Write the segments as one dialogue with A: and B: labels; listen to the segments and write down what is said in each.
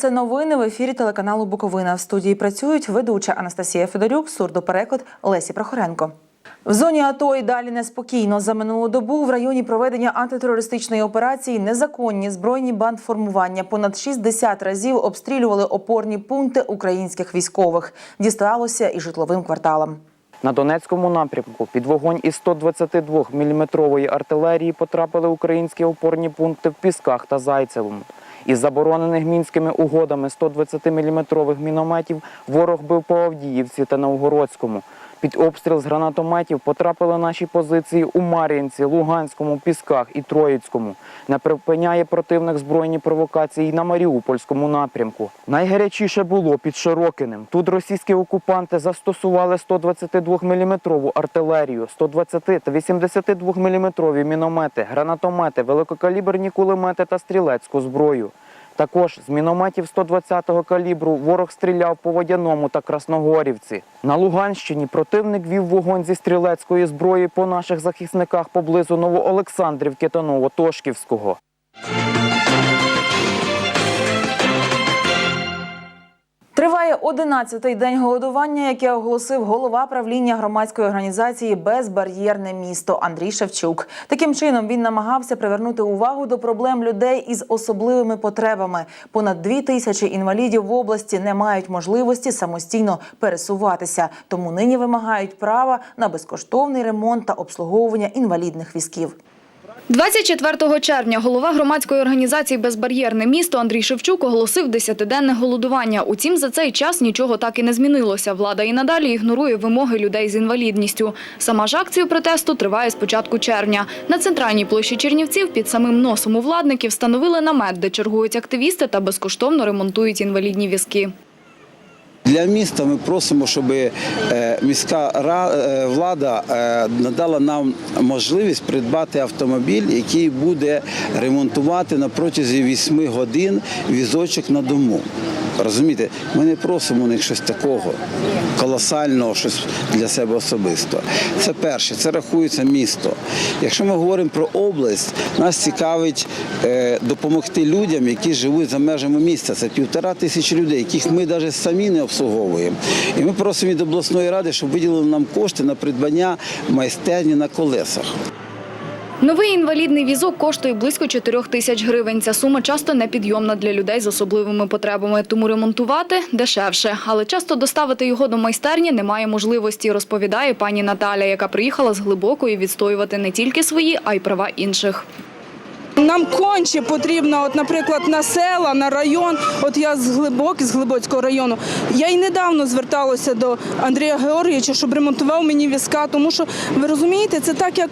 A: Це новини в ефірі телеканалу Буковина. В студії працюють ведуча Анастасія Федорюк, сурдопереклад Лесі Прохоренко. В зоні АТО і далі неспокійно. За минулу добу в районі проведення антитерористичної операції незаконні збройні бандформування понад 60 разів обстрілювали опорні пункти українських військових. Дісталося і житловим кварталам.
B: На Донецькому напрямку під вогонь із 122 мм артилерії потрапили українські опорні пункти в Пісках та Зайцевому. Із заборонених мінськими угодами 120 мм мінометів ворог бив по Авдіївці та Новгородському. Під обстріл з гранатометів потрапили наші позиції у Мар'їнці, Луганському, Пісках і Троїцькому. Не припиняє противник збройні провокації й на Маріупольському напрямку. Найгарячіше було під Широкинем. Тут російські окупанти застосували 122 мм артилерію, 120 та 82 мм міномети, гранатомети, великокаліберні кулемети та стрілецьку зброю. Також з мінометів 120-го калібру ворог стріляв по Водяному та Красногорівці. На Луганщині противник вів вогонь зі стрілецької зброї по наших захисниках поблизу Новоолександрівки та Новотошківського.
A: Триває 11-й день голодування, яке оголосив голова правління громадської організації Безбар'єрне місто Андрій Шевчук. Таким чином він намагався привернути увагу до проблем людей із особливими потребами. Понад дві тисячі інвалідів в області не мають можливості самостійно пересуватися, тому нині вимагають права на безкоштовний ремонт та обслуговування інвалідних візків.
C: 24 червня голова громадської організації Безбар'єрне місто Андрій Шевчук оголосив десятиденне голодування. Утім, за цей час нічого так і не змінилося. Влада і надалі ігнорує вимоги людей з інвалідністю. Сама ж акція протесту триває з початку червня. На центральній площі Чернівців під самим носом у владників встановили намет, де чергують активісти та безкоштовно ремонтують інвалідні візки.
D: Для міста ми просимо, щоб е, міська е, влада е, надала нам можливість придбати автомобіль, який буде ремонтувати на протязі 8 годин візочок на дому. Розумієте, ми не просимо у них щось такого колосального, щось для себе особисто. Це перше, це рахується місто. Якщо ми говоримо про область, нас цікавить е, допомогти людям, які живуть за межами міста. Це півтора тисячі людей, яких ми навіть самі не обслуговуємо. І ми просимо від обласної ради, щоб виділили нам кошти на придбання майстерні на колесах.
C: Новий інвалідний візок коштує близько 4 тисяч гривень. Ця сума часто непідйомна для людей з особливими потребами, тому ремонтувати дешевше. Але часто доставити його до майстерні немає можливості, розповідає пані Наталя, яка приїхала з глибокої відстоювати не тільки свої, а й права інших.
E: Нам конче потрібно, от, наприклад, на села, на район. От я з Глибоки, з Глибоцького району. Я й недавно зверталася до Андрія Георгійовича, щоб ремонтував мені візка. Тому що ви розумієте, це так як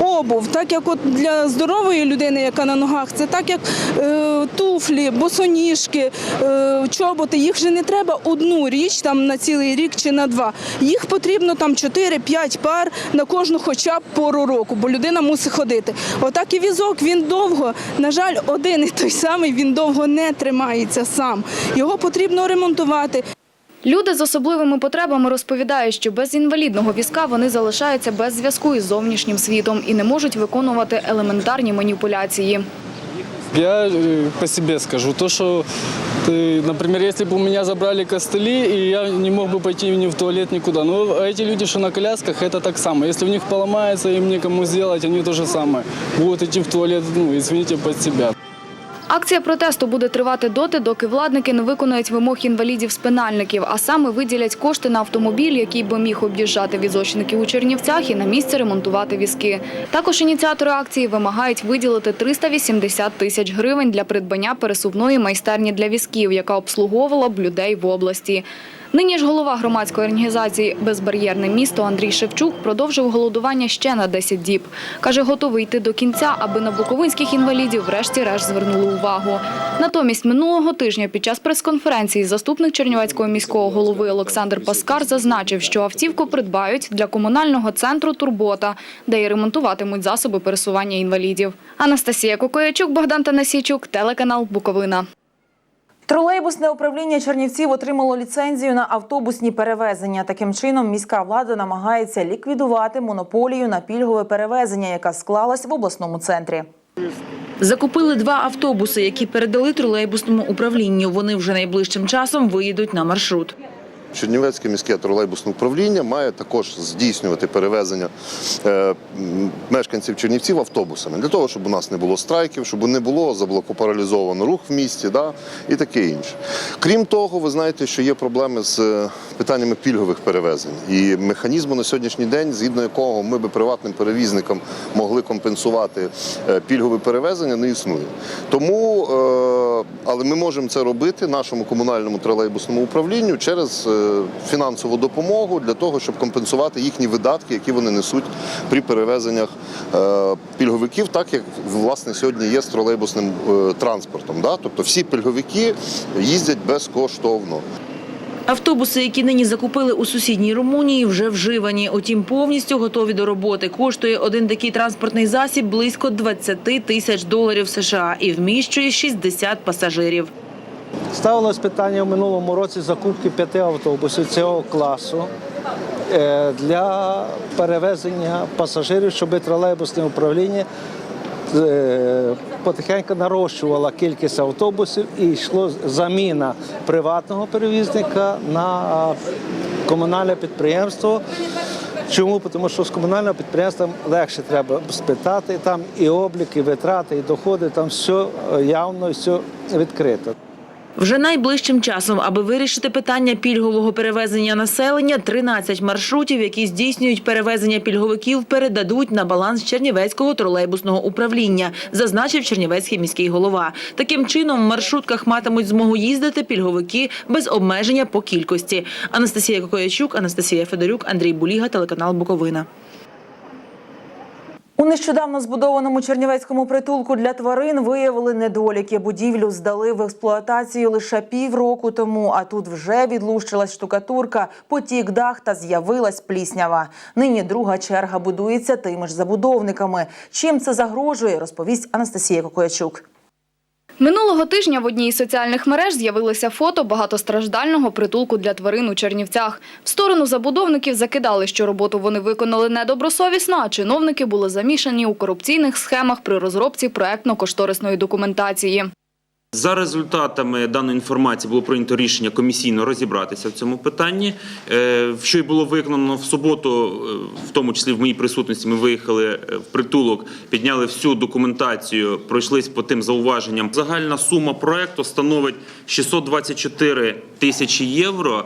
E: обув, так як от для здорової людини, яка на ногах, це так як е, туфлі, босоніжки, е, чоботи. Їх же не треба одну річ там на цілий рік чи на два. Їх потрібно там 4-5 пар на кожну хоча б пору року, бо людина мусить ходити. Отак і візок він довго, на жаль, один і той самий він довго не тримається сам. Його потрібно ремонтувати.
C: Люди з особливими потребами розповідають, що без інвалідного візка вони залишаються без зв'язку із зовнішнім світом і не можуть виконувати елементарні маніпуляції.
F: Я э, по себе скажу, то, что, э, например, если бы у меня забрали костыли, и я не мог бы пойти ни в туалет, никуда. Но эти люди, что на колясках, это так само. Если у них поломается, им некому сделать, они то же самое. Будут идти в туалет, ну, извините, под себя.
C: Акція протесту буде тривати доти, доки владники не виконають вимог інвалідів-спинальників, а саме виділять кошти на автомобіль, який би міг об'їжджати візочників у Чернівцях і на місці ремонтувати візки. Також ініціатори акції вимагають виділити 380 тисяч гривень для придбання пересувної майстерні для візків, яка обслуговувала б людей в області. Нині ж голова громадської організації Безбар'єрне місто Андрій Шевчук продовжив голодування ще на 10 діб. Каже, готовий йти до кінця, аби на буковинських інвалідів врешті-решт звернули увагу. Натомість минулого тижня під час прес-конференції заступник Чернівецького міського голови Олександр Паскар зазначив, що автівку придбають для комунального центру Турбота, де й ремонтуватимуть засоби пересування інвалідів. Анастасія Кокоячук, Богдан Танасійчук, телеканал Буковина.
A: Тролейбусне управління Чернівців отримало ліцензію на автобусні перевезення. Таким чином, міська влада намагається ліквідувати монополію на пільгове перевезення, яка склалась в обласному центрі. Закупили два автобуси, які передали тролейбусному управлінню. Вони вже найближчим часом виїдуть на маршрут.
G: Чернівецьке міське тролейбусне управління має також здійснювати перевезення е, мешканців Чернівців автобусами для того, щоб у нас не було страйків, щоб не було заблокопаралізовано рух в місті, да, і таке інше. Крім того, ви знаєте, що є проблеми з е, питаннями пільгових перевезень і механізму на сьогоднішній день, згідно якого ми би приватним перевізникам могли компенсувати е, пільгове перевезення, не існує. Тому, але ми можемо це робити нашому комунальному тролейбусному управлінню через фінансову допомогу для того, щоб компенсувати їхні видатки, які вони несуть при перевезеннях е, пільговиків, так як власне сьогодні є з тролейбусним е, транспортом. Тобто всі пільговики їздять безкоштовно.
A: Автобуси, які нині закупили у сусідній Румунії, вже вживані. Утім, повністю готові до роботи. Коштує один такий транспортний засіб близько 20 тисяч доларів США і вміщує 60 пасажирів.
H: Ставилось питання в минулому році закупки п'яти автобусів цього класу е, для перевезення пасажирів, щоб тролейбусне управління е, потихеньку нарощувало кількість автобусів і йшло заміна приватного перевізника на комунальне підприємство. Чому? Тому що з комунального підприємства легше треба спитати, там і облік, і витрати, і доходи, там все явно, і все відкрито.
A: Вже найближчим часом, аби вирішити питання пільгового перевезення населення, 13 маршрутів, які здійснюють перевезення пільговиків, передадуть на баланс Чернівецького тролейбусного управління, зазначив Чернівецький міський голова. Таким чином, в маршрутках матимуть змогу їздити пільговики без обмеження по кількості. Анастасія Кокоячук, Анастасія Федорюк, Андрій Буліга, телеканал Буковина. У нещодавно збудованому чернівецькому притулку для тварин виявили недоліки. Будівлю здали в експлуатацію лише півроку тому, а тут вже відлущилась штукатурка, потік дах та з'явилась пліснява. Нині друга черга будується тими ж забудовниками. Чим це загрожує, розповість Анастасія Кокоячук.
C: Минулого тижня в одній із соціальних мереж з'явилося фото багатостраждального притулку для тварин у Чернівцях. В сторону забудовників закидали, що роботу вони виконали недобросовісно, а чиновники були замішані у корупційних схемах при розробці проектно-кошторисної документації.
I: За результатами даної інформації було прийнято рішення комісійно розібратися в цьому питанні. Е, Що й було виконано в суботу, е, в тому числі в моїй присутності, ми виїхали е, в притулок, підняли всю документацію, пройшлись по тим зауваженням. Загальна сума проекту становить 624 тисячі євро,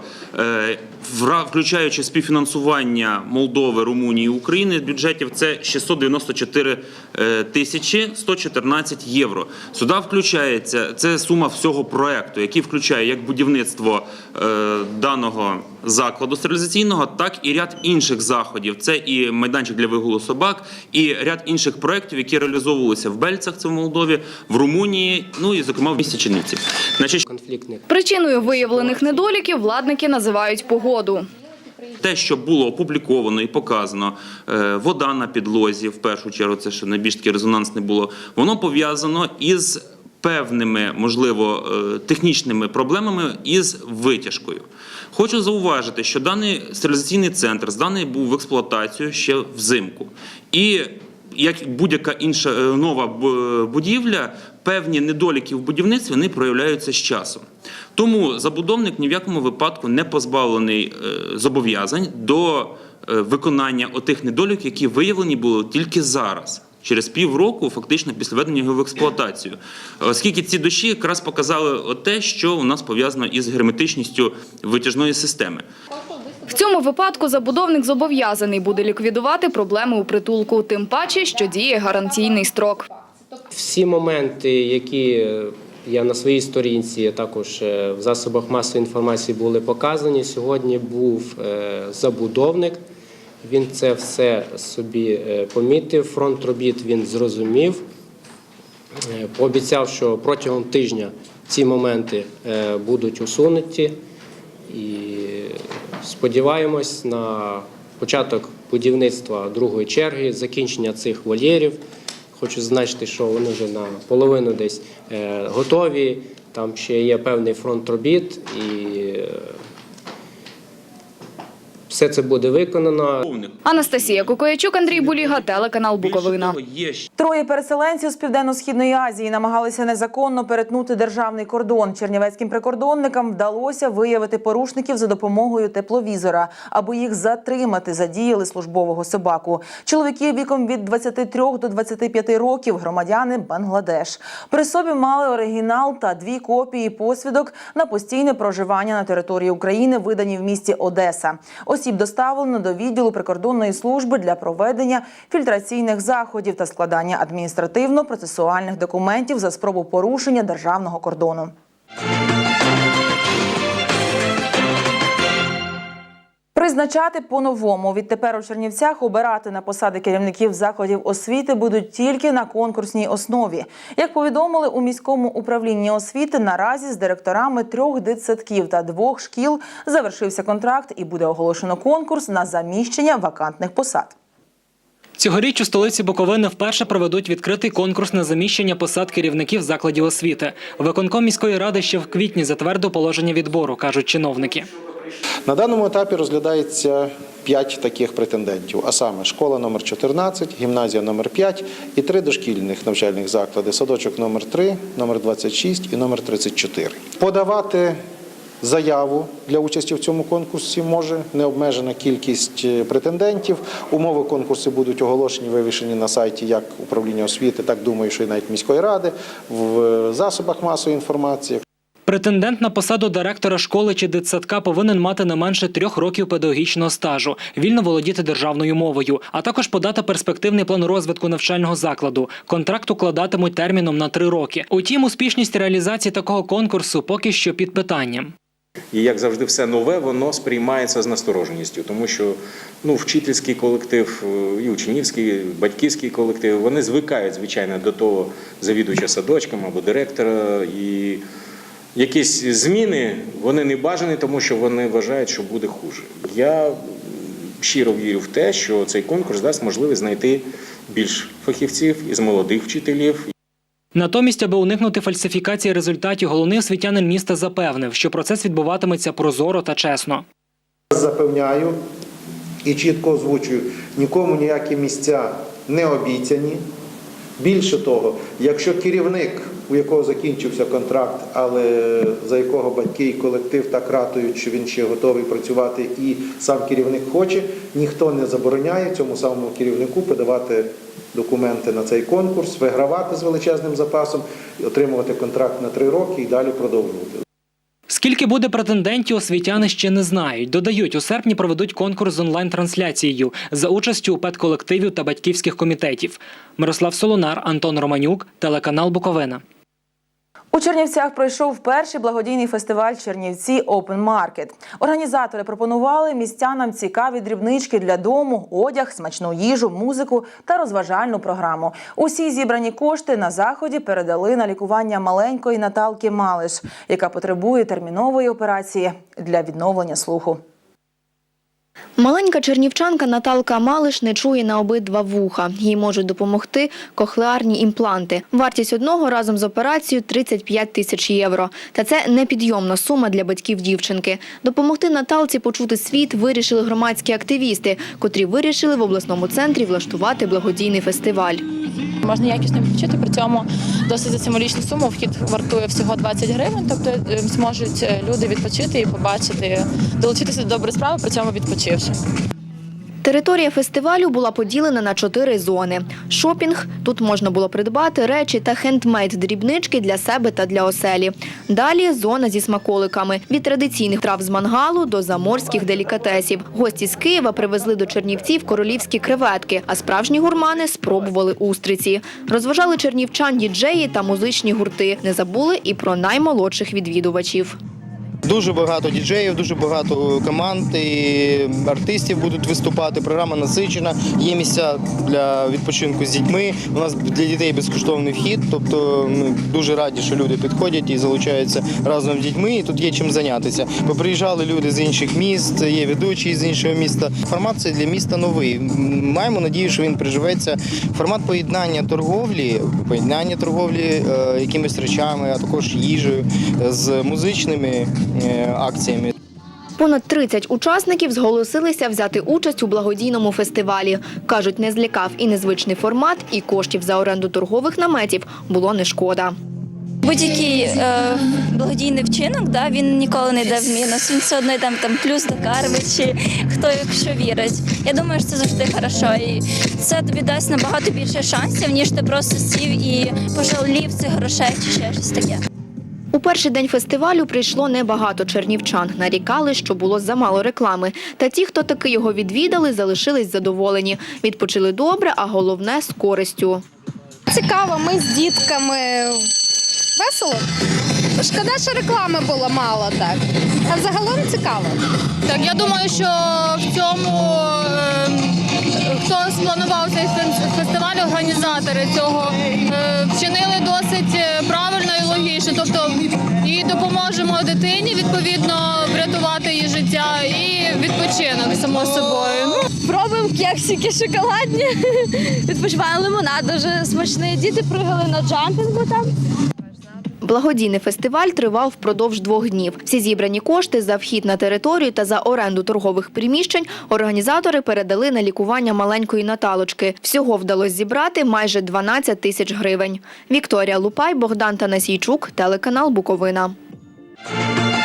I: включаючи співфінансування Молдови, Румунії, України бюджетів. Це 694 е, тисячі 114 євро. Сюди включається це сума всього проекту, який включає як будівництво е, даного закладу стерилізаційного, так і ряд інших заходів. Це і майданчик для вигулу собак, і ряд інших проєктів, які реалізовувалися в Бельцях, це в Молдові, в Румунії, ну і зокрема в місті Чернівці. Значить,
J: конфліктних
C: Причиною виявлених недоліків владники називають погоду.
I: те, що було опубліковано і показано, е, вода на підлозі, в першу чергу, це що найбільш таке резонансне було, воно пов'язано із певними, можливо, е, технічними проблемами із витяжкою. Хочу зауважити, що даний стерилізаційний центр зданий був в експлуатацію ще взимку. І як будь-яка інша е, нова будівля, певні недоліки в будівництві вони проявляються з часом. Тому забудовник ні в якому випадку не позбавлений е, зобов'язань до е, виконання отих недоліків, які виявлені були тільки зараз. Через півроку, фактично, після введення його в експлуатацію, оскільки ці дощі якраз показали те, що у нас пов'язано із герметичністю витяжної системи.
C: В цьому випадку забудовник зобов'язаний буде ліквідувати проблеми у притулку, тим паче, що діє гарантійний строк.
J: всі моменти, які е, я на своїй сторінці, також е, в засобах масової інформації були показані. Сьогодні був е, забудовник. Він це все собі е, помітив. Фронт робіт він зрозумів. Е, Пообіцяв, що протягом тижня ці моменти е, будуть усунуті. І сподіваємось на початок будівництва другої черги, закінчення цих вольєрів. Хочу зазначити, що вони вже на половину десь готові. Там ще є певний фронт робіт, і е, все це буде виконано.
C: Анастасія Кукоячук, Андрій Буліга, телеканал Буковина.
A: Троє переселенців з південно-східної Азії намагалися незаконно перетнути державний кордон. Чернівецьким прикордонникам вдалося виявити порушників за допомогою тепловізора. Аби їх затримати, задіяли службового собаку. Чоловіки віком від 23 до 25 років, громадяни Бангладеш. При собі мали оригінал та дві копії посвідок на постійне проживання на території України, видані в місті Одеса. Осіб доставлено до відділу прикордонної служби для проведення фільтраційних заходів та складання адміністративно-процесуальних документів за спробу порушення державного кордону. Призначати по-новому відтепер у Чернівцях обирати на посади керівників закладів освіти будуть тільки на конкурсній основі. Як повідомили у міському управлінні освіти, наразі з директорами трьох дитсадків та двох шкіл завершився контракт і буде оголошено конкурс на заміщення вакантних посад.
K: Цьогоріч у столиці Буковини вперше проведуть відкритий конкурс на заміщення посад керівників закладів освіти. Виконком міської ради ще в квітні затвердив положення відбору, кажуть чиновники.
L: На даному етапі розглядається п'ять таких претендентів, а саме школа номер 14, гімназія номер 5 і три дошкільних навчальних заклади: садочок номер 3, номер 26 і номер 34. Подавати заяву для участі в цьому конкурсі може необмежена кількість е, претендентів. Умови конкурсу будуть оголошені, вивішені на сайті як управління освіти, так думаю, що і навіть міської ради в е, засобах масової інформації.
K: Претендент на посаду директора школи чи дитсадка повинен мати не менше трьох років педагогічного стажу, вільно володіти державною мовою, а також подати перспективний план розвитку навчального закладу. Контракт укладатимуть терміном на три роки. Утім, успішність реалізації такого конкурсу поки що під питанням.
M: І як завжди, все нове воно сприймається з настороженістю, тому що ну, вчительський колектив, е, і учнівський, і батьківський колектив вони звикають, звичайно, до того завідувача садочком або директора. І якісь зміни вони не бажані, тому що вони вважають, що буде хуже. Я щиро вірю в те, що цей конкурс дасть можливість знайти більш фахівців із молодих вчителів.
K: Натомість, аби уникнути фальсифікації результатів, головний освітянин міста запевнив, що процес відбуватиметься прозоро та чесно.
L: Запевняю і чітко озвучую, нікому ніякі місця не обіцяні. Більше того, якщо керівник, у якого закінчився контракт, але за якого батьки і колектив так ратують, що він ще готовий працювати, і сам керівник хоче, ніхто не забороняє цьому самому керівнику подавати документи на цей конкурс, вигравати з величезним запасом, отримувати контракт на три роки і далі продовжувати.
K: Скільки буде претендентів, освітяни ще не знають. Додають, у серпні проведуть конкурс з онлайн-трансляцією за участю педколективів та батьківських комітетів. Мирослав Солонар, Антон Романюк, телеканал Буковина.
A: У Чернівцях пройшов перший благодійний фестиваль Чернівці Open Market. Організатори пропонували містянам цікаві дрібнички для дому, одяг, смачну їжу, музику та розважальну програму. Усі зібрані кошти на заході передали на лікування маленької Наталки Малиш, яка потребує термінової операції для відновлення слуху.
H: Маленька чернівчанка Наталка Малиш не чує на обидва вуха. Їй можуть допомогти кохлеарні імпланти. Вартість одного разом з операцією – 35 тисяч євро. Та це непідйомна сума для батьків дівчинки. Допомогти Наталці почути світ вирішили громадські активісти, котрі вирішили в обласному центрі влаштувати благодійний фестиваль.
N: Можна якісно відпочити, при цьому досить за символічну суму вхід вартує всього 20 гривень, тобто е, зможуть е, люди відпочити і побачити, долучитися до доброї справи, при цьому відпочивши.
H: Територія фестивалю була поділена на чотири зони. Шопінг – тут можна було придбати речі та хендмейд-дрібнички для себе та для оселі. Далі – зона зі смаколиками. Від традиційних трав з мангалу до заморських делікатесів. Гості з Києва привезли до Чернівців королівські креветки, а справжні гурмани спробували устриці. Розважали чернівчан діджеї та музичні гурти. Не забули і про наймолодших відвідувачів.
O: Дуже багато діджеїв, дуже багато команд і артистів будуть виступати. Програма насичена. Є місця для відпочинку з дітьми. У нас для дітей безкоштовний вхід. Тобто ми дуже раді, що люди підходять і залучаються разом з дітьми. І тут є чим зайнятися. Поприїжджали люди з інших міст, є ведучі з іншого міста. Формат цей для міста новий. Маємо надію, що він приживеться. Формат поєднання торговлі, поєднання торговлі е, якимись речами, а також їжею е, з музичними е, акціями.
H: Понад 30 учасників зголосилися взяти участь у благодійному фестивалі. Кажуть, не злякав і незвичний формат, і коштів за оренду торгових наметів було не шкода.
P: Будь-який е, благодійний вчинок, да, він ніколи не йде в мінус. Він все одно йде там плюс до карми, чи хто якщо вірить. Я думаю, що це завжди хорошо. І це тобі дасть набагато більше шансів, ніж ти просто сів і пожалів цих грошей чи ще щось таке.
H: У перший день фестивалю прийшло небагато чернівчан. Нарікали, що було замало реклами. Та ті, хто таки його відвідали, залишились задоволені. Відпочили добре, а головне з користю.
Q: Цікаво, ми з дітками весело. Шкода, що реклами було мало так. А взагалом цікаво.
E: Так, я думаю, що в цьому е, хто спланував цей фестиваль, організатори цього е, вчинили досить е, правильно і логічно. Тобто і допоможемо дитині відповідно врятувати її життя і відпочинок само собою. Ну,
P: Пробуємо кексики шоколадні, відпочиваємо лимонад, дуже смачний. Діти пригали на джампінгу там.
H: Благодійний фестиваль тривав впродовж двох днів. Всі зібрані кошти за вхід на територію та за оренду торгових приміщень організатори передали на лікування маленької Наталочки. Всього вдалося зібрати майже 12 тисяч гривень. Вікторія Лупай, Богдан Танасійчук, телеканал Буковина.
A: –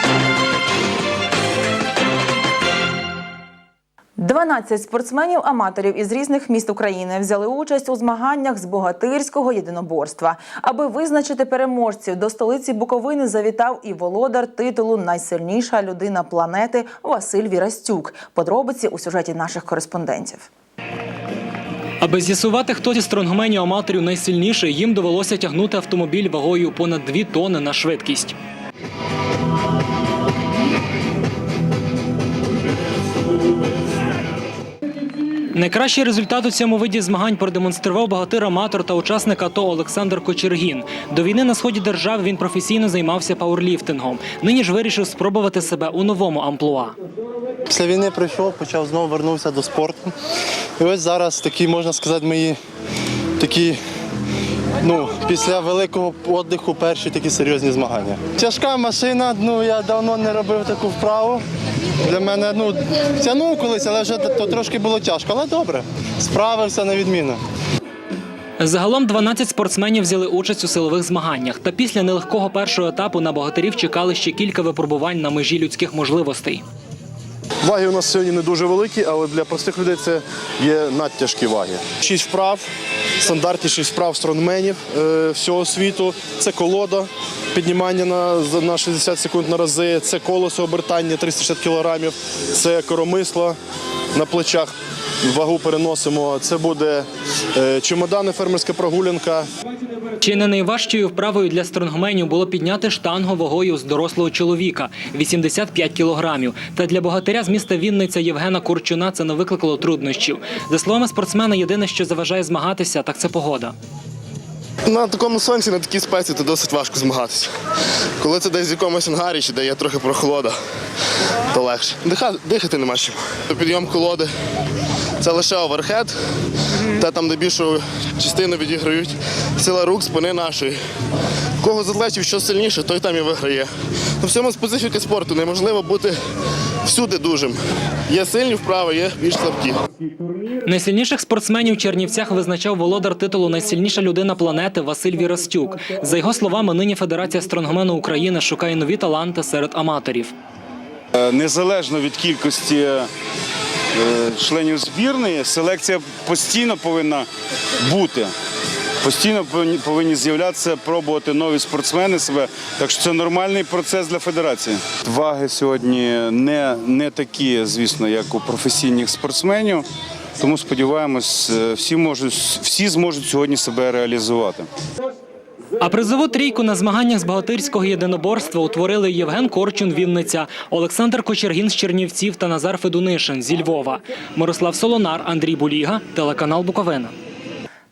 A: 12 спортсменів-аматорів із різних міст України взяли участь у змаганнях з богатирського єдиноборства. Аби визначити переможців, до столиці Буковини завітав і володар титулу Найсильніша людина планети Василь Вірастюк. Подробиці у сюжеті наших кореспондентів.
K: Аби з'ясувати, хто зі стронгменів аматорів найсильніший, їм довелося тягнути автомобіль вагою понад 2 тонни на швидкість. Найкращий результат у цьому виді змагань продемонстрував багатир-аматор та учасник АТО Олександр Кочергін. До війни на сході держави він професійно займався пауерліфтингом. Нині ж вирішив спробувати себе у новому амплуа.
R: Після війни прийшов, почав знову вернувся до спорту. І ось зараз такі, можна сказати, мої такі, ну, після великого віддиху перші такі серйозні змагання. Тяжка машина, ну я давно не робив таку вправу. Для мене ну, тягнув колись, але вже то трошки було тяжко. Але добре, справився на відміну.
K: Загалом 12 спортсменів взяли участь у силових змаганнях. Та після нелегкого першого етапу на богатирів чекали ще кілька випробувань на межі людських можливостей.
S: Ваги у нас сьогодні не дуже великі, але для простих людей це є надтяжкі ваги. Шість вправ, стандартні шість вправ стронгменів е, всього світу. Це колода, піднімання на, на 60 секунд на рази, це колесо обертання 360 кілограмів, це коромисло на плечах. Вагу переносимо. Це буде е, чемодани, фермерська прогулянка.
K: Чи не найважчою вправою для стронгменів було підняти штангу вагою з дорослого чоловіка 85 кілограмів. Та для богатиря з міста Вінниця Євгена Курчуна це не викликало труднощів. За словами спортсмена, єдине, що заважає змагатися, так це погода.
S: На такому сонці, на такій спеці, то досить важко змагатися. Коли це десь в якомусь ангарі, чи де є трохи прохолода, то легше. Диха, дихати нема чим. Підйом колоди це лише оверхед, та там, де більшу частину відіграють сила рук, спини нашої. Кого з атлетів що сильніше, той там і виграє. Ну, в цьому специфіка спорту неможливо бути всюди дужим. Є сильні вправи, є більш слабкі.
K: Найсильніших спортсменів в Чернівцях визначав володар титулу Найсильніша людина планети Василь Вірастюк. За його словами, нині Федерація стронгмену України шукає нові таланти серед аматорів.
T: Е, Незалежно від кількості членів збірної, селекція постійно повинна бути. Постійно повинні- повинні з'являтися, пробувати нові спортсмени себе. Так що це нормальний процес для федерації. Ваги сьогодні не, не такі, звісно, як у професійних спортсменів. Тому сподіваємось, е, всі можуть всі зможуть сьогодні себе реалізувати.
K: А призову трійку на змаганнях з богатирського єдиноборства утворили Євген Корчун Вінниця, Олександр Кочергін з Чернівців та Назар Федунишин зі Львова. Мирослав Солонар, Андрій Буліга, телеканал Буковина.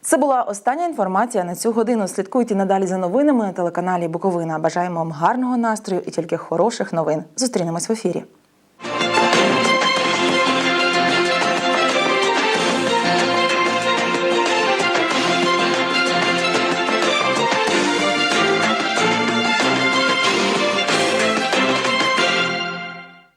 A: Це була остання інформація на цю годину. Слідкуйте надалі за новинами на телеканалі Буковина. Бажаємо вам гарного настрою і тільки хороших новин. Зустрінемось в ефірі.